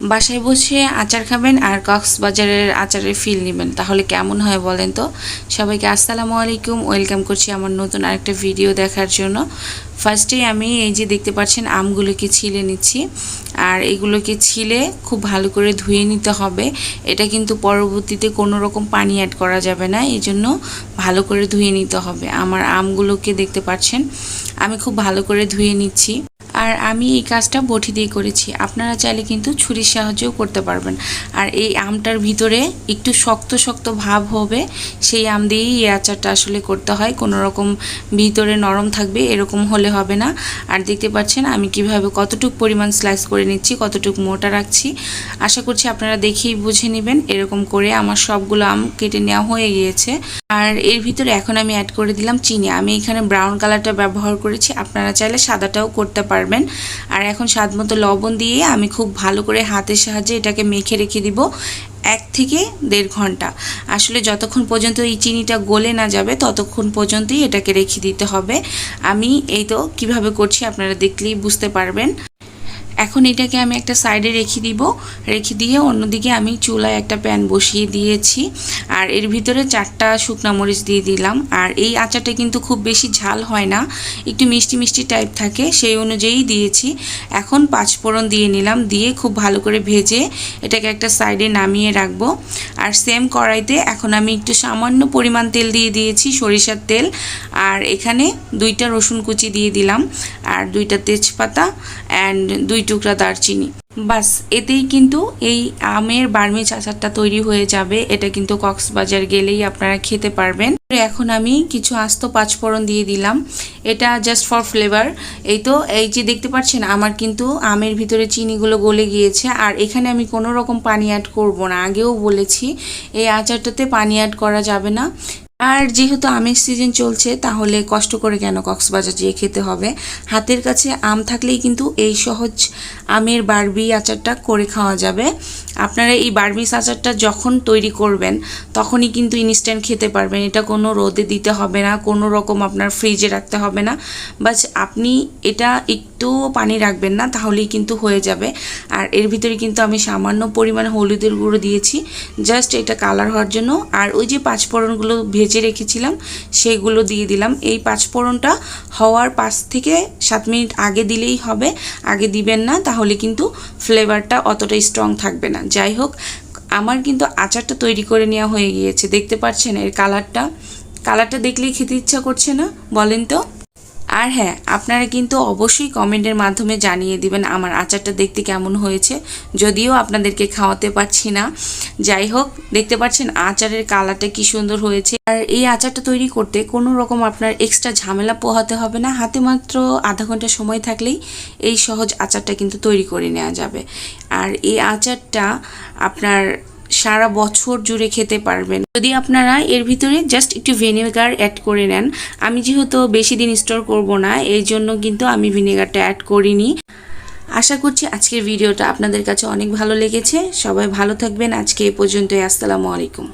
বাসায় বসে আচার খাবেন আর কক্সবাজারের আচারের ফিল নেবেন। তাহলে কেমন হয় বলেন তো? সবাইকে আসসালামু আলাইকুম। ওয়েলকাম করছি আমার নতুন আরেকটা ভিডিও দেখার জন্য। ফার্স্টেই আমি এই যে দেখতে পাচ্ছেন আমগুলোকে ছিলে নিচ্ছি। আর এগুলোকে ছিলে খুব ভালো করে ধুয়ে নিতে হবে। এটা কিন্তু পরবর্তীতে কোনো রকম পানি অ্যাড করা যাবে না। এই জন্য ভালো করে ধুয়ে নিতে হবে। আমার আমগুলোকে দেখতে পাচ্ছেন, আমি খুব ভালো করে ধুয়ে নিচ্ছি। আর আমি এই কাজটা বটি দিয়ে করেছি। আপনারা চাইলে কিন্তু ছুরির সাহায্যেও করতে পারবেন। আর এই আমটার ভিতরে একটু শক্ত শক্ত ভাব হবে, সেই আম দিয়েই এই আচারটা আসলে করতে হয়। কোনো রকম ভিতরে নরম থাকবে, এরকম হলে হবে না। আর দেখতে পাচ্ছেন, আমি কীভাবে কতটুক পরিমাণ স্লাইস করে নিচ্ছি, কতটুক মোটা রাখছি। আশা করছি আপনারা দেখেই বুঝে নেবেন, এরকম করে আমার সবগুলো আম কেটে নেওয়া হয়ে গিয়েছে। আর এর ভিতরে এখন আমি অ্যাড করে দিলাম চিনি। আমি এখানে ব্রাউন কালারটা ব্যবহার করেছি। আপনারা চাইলে সাদাটাও করতে পারবেন। আর এখন স্বাদ মতো লবণ দিয়ে আমি খুব ভালো করে হাতের সাহায্যে এটাকে মেখে রেখে দিব এক থেকে দেড় ঘণ্টা। আসলে যতক্ষণ পর্যন্ত এই চিনিটা গলে না যাবে, ততক্ষণ পর্যন্তই এটাকে রেখে দিতে হবে। আমি এই তো কীভাবে করছি আপনারা দেখলেই বুঝতে পারবেন। এখন এটাকে আমি একটা সাইডে রেখে দিব। রেখে দিয়ে অন্যদিকে আমি চুলায় একটা প্যান বসিয়ে দিয়েছি। আর এর ভিতরে চারটা শুকনা মরিচ দিয়ে দিলাম। আর এই আচারটা কিন্তু খুব বেশি ঝাল হয় না, একটু মিষ্টি মিষ্টি টাইপ থাকে, সেই অনুযায়ী দিয়েছি। এখন পাঁচফোড়ন দিয়ে নিলাম, দিয়ে খুব ভালো করে ভেজে এটাকে একটা সাইডে নামিয়ে রাখব। আর সেম কড়াইতে এখন আমি একটু সামান্য পরিমাণ তেল দিয়ে দিয়েছি, সরিষার তেল। আর এখানে দুইটা রসুন কুচি দিয়ে দিলাম। আর দুইটা তেজপাতা। অ্যান্ড দুই টুকরা দারচিনি। বাস, এতেই কিন্তু এই আমের বার্মিজ আচারটা তৈরি হয়ে যাবে। এটা কিন্তু কক্সবাজার গেলেই আপনারা খেতে পারবেন। এখন আমি কিছু আস্ত পাঁচফোড়ন দিয়ে দিলাম। এটা জাস্ট ফর ফ্লেভার এই তো, এই যে দেখতে পাচ্ছেন, আমার কিন্তু আমের ভিতরে চিনিগুলো গলে গিয়েছে। আর এখানে আমি কোনো রকম পানি অ্যাড করব না। আগেও বলেছি, এই আচারটাতে পানি অ্যাড করা যাবে না। আর যেহেতু আমের সিজন চলছে, তাহলে কষ্ট করে কেন কক্সবাজার যেয়ে খেতে হবে? হাতের কাছে আম থাকলেই কিন্তু এই সহজ আমের বারবি আচারটা করে খাওয়া যাবে। আপনারা এই বারবিস আচারটা যখন তৈরি করবেন, তখনই কিন্তু ইনস্ট্যান্ট খেতে পারবেন। এটা কোনো রোদে দিতে হবে না, কোনো রকম আপনার ফ্রিজে রাখতে হবে না। বাস আপনি এটা একটু পানি রাখবেন না, তাহলেই কিন্তু হয়ে যাবে। আর এর ভিতরে কিন্তু আমি সামান্য পরিমাণ হলুদের গুঁড়ো দিয়েছি। জাস্ট এটা কালার হওয়ার জন্য। আর ওই যে পাঁচফোড়নগুলো ভেজে রেখেছিলাম, সেগুলো দিয়ে দিলাম। এই পাঁচফোড়নটা হওয়ার পাঁচ থেকে সাত মিনিট আগে দিলেই হবে। আগে দিবেন না, তাহলে কিন্তু ফ্লেভারটা অতটা স্ট্রং থাকবে না। যাই হোক, আমার কিন্তু আচারটা তৈরি করে নেওয়া হয়ে গিয়েছে। দেখতে পাচ্ছেন এর কালারটা। কালারটা দেখলেই খেতে ইচ্ছা করছে না, বলেন তো? আর হ্যাঁ আপনারা কিন্তু অবশ্যই কমেন্টের মাধ্যমে জানিয়ে দিবেন আমার আচারটা দেখতে কেমন হয়েছে। যদিও আপনাদেরকে খাওয়াতে পারছি না। যাই হোক, দেখতে পাচ্ছেন আচারের কালারটা কি সুন্দর হয়েছে। আর এই আচারটা তৈরি করতে কোনো রকম আপনার এক্সট্রা ঝামেলা পোহাতে হবে না। হাতে মাত্র আধা ঘণ্টা সময় থাকলেই এই সহজ আচারটা কিন্তু তৈরি করে নেওয়া যাবে। আর এই আচারটা আপনার সারা বছর জুড়ে খেতে পারবেন। যদি আপনারা এর ভিতরে জাস্ট একটু ভিনেগার অ্যাড করে নেন, আমি যেহেতু বেশি দিন স্টোর করব না এই জন্য কিন্তু আমি ভিনেগারটা অ্যাড করিনি। আশা করছি আজকের ভিডিওটা আপনাদের কাছে অনেক ভালো লেগেছে। সবাই ভালো থাকবেন। আজকে এ পর্যন্তই। আসসালামু আলাইকুম।